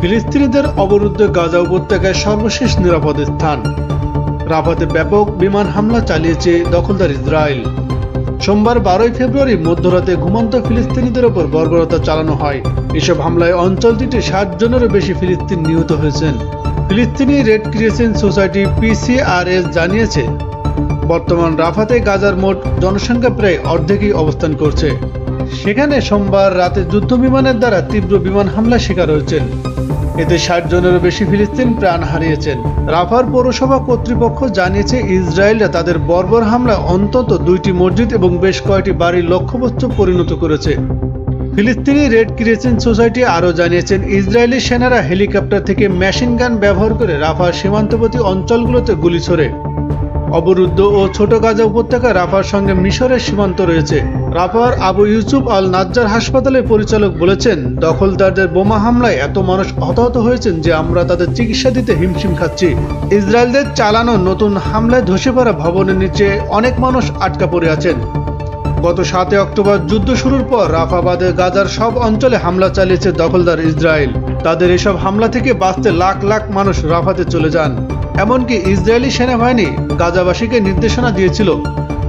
ফিলিস্তিনিদের অবরুদ্ধ গাজা উপত্যকায় সর্বশেষ নিরাপদ স্থান। রাফাতে ব্যাপক বিমান হামলা চালিয়েছে দখলদার ইসরায়েল। সোমবার বারোই ফেব্রুয়ারি মধ্যরাতে ঘুমন্ত ফিলিস্তিনিদের ওপর বর্বরতা চালানো হয়। এসব হামলায় অঞ্চলটিতে ষাট জনেরও বেশি ফিলিস্তিন নিহত হয়েছেন। ফিলিস্তিনি রেড ক্রিসেন্ট সোসাইটি পিসিআরএস জানিয়েছে, বর্তমান রাফাতে গাজার মোট জনসংখ্যা প্রায় অর্ধেকই অবস্থান করছে। সেখানে সোমবার রাতে যুদ্ধ বিমানের দ্বারা তীব্র বিমান হামলা শিকার হয়েছেন। এতে ষাট জনেরও বেশি ফিলিস্তিন প্রাণ হারিয়েছেন। রাফার পৌরসভা কর্তৃপক্ষ জানিয়েছে, ইসরায়েলরা তাদের বর্বর হামলায় অন্তত দুইটি মসজিদ এবং বেশ কয়েকটি বাড়ির লক্ষ্যবস্তু পরিণত করেছে। ফিলিস্তিনি রেড ক্রিসেন্ট সোসাইটি আরও জানিয়েছেন, ইসরায়েলি সেনারা হেলিকপ্টার থেকে মেশিন গান ব্যবহার করে রাফার সীমান্তবর্তী অঞ্চলগুলোতে গুলি ছোড়ে। অবরুদ্ধ ও ছোট গাজা উপত্যকা রাফার সঙ্গে মিশরের সীমান্ত রয়েছে। রাফার আবু ইউসুফ আল নাজ্জার হাসপাতালের পরিচালক বলেছেন, দখলদারদের বোমা হামলায় এত মানুষ হতাহত হয়েছেন যে আমরা তাদের চিকিৎসা দিতে হিমশিম খাচ্ছি। ইসরায়েলদের চালানো নতুন হামলায় ধসে পড়া ভবনের নিচে অনেক মানুষ আটকা পড়ে আছেন। গত সাতই অক্টোবর যুদ্ধ শুরুর পর রাফাবাদে গাজার সব অঞ্চলে হামলা চালিয়েছে দখলদার ইসরায়েল। তাদের এসব হামলা থেকে বাঁচতে লাখ লাখ মানুষ রাফাতে চলে যান। এমনকি ইসরায়েলি সেনাবাহিনী গাজাবাসীকে নির্দেশনা দিয়েছিল।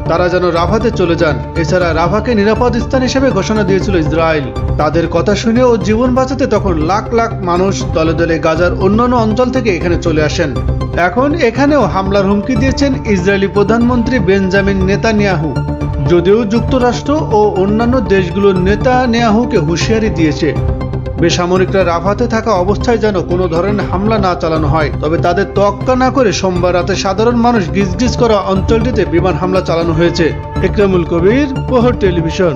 তারা যেন রাফাতে চলে যান, এছাড়া রাফাকে নিরাপদ স্থান হিসেবে ঘোষণা দিয়েছিল ইসরায়েল। তাদের কথা শুনে ও জীবন বাঁচাতে তখন লাখ লাখ মানুষ দলে দলে গাজার অন্যান্য অঞ্চল থেকে এখানে চলে আসেন। এখন এখানেও হামলার হুমকি দিয়েছেন ইসরায়েলি প্রধানমন্ত্রী বেঞ্জামিন নেতানিয়াহু। যদিও যুক্তরাষ্ট্র ও অন্যান্য দেশগুলোর নেতা নেয়াহুকে হুঁশিয়ারি দিয়েছে। বেসামরিকরা রাফাতে থাকা অবস্থায় যেন কোনো ধরনের হামলা না চালানো হয়, তবে তাদের তক্কা না করে সোমবার রাতে সাধারণ মানুষ গিজগিজ করা অঞ্চলটিতে বিমান হামলা চালানো হয়েছে। একরামুল কবির, পোহর টেলিভিশন।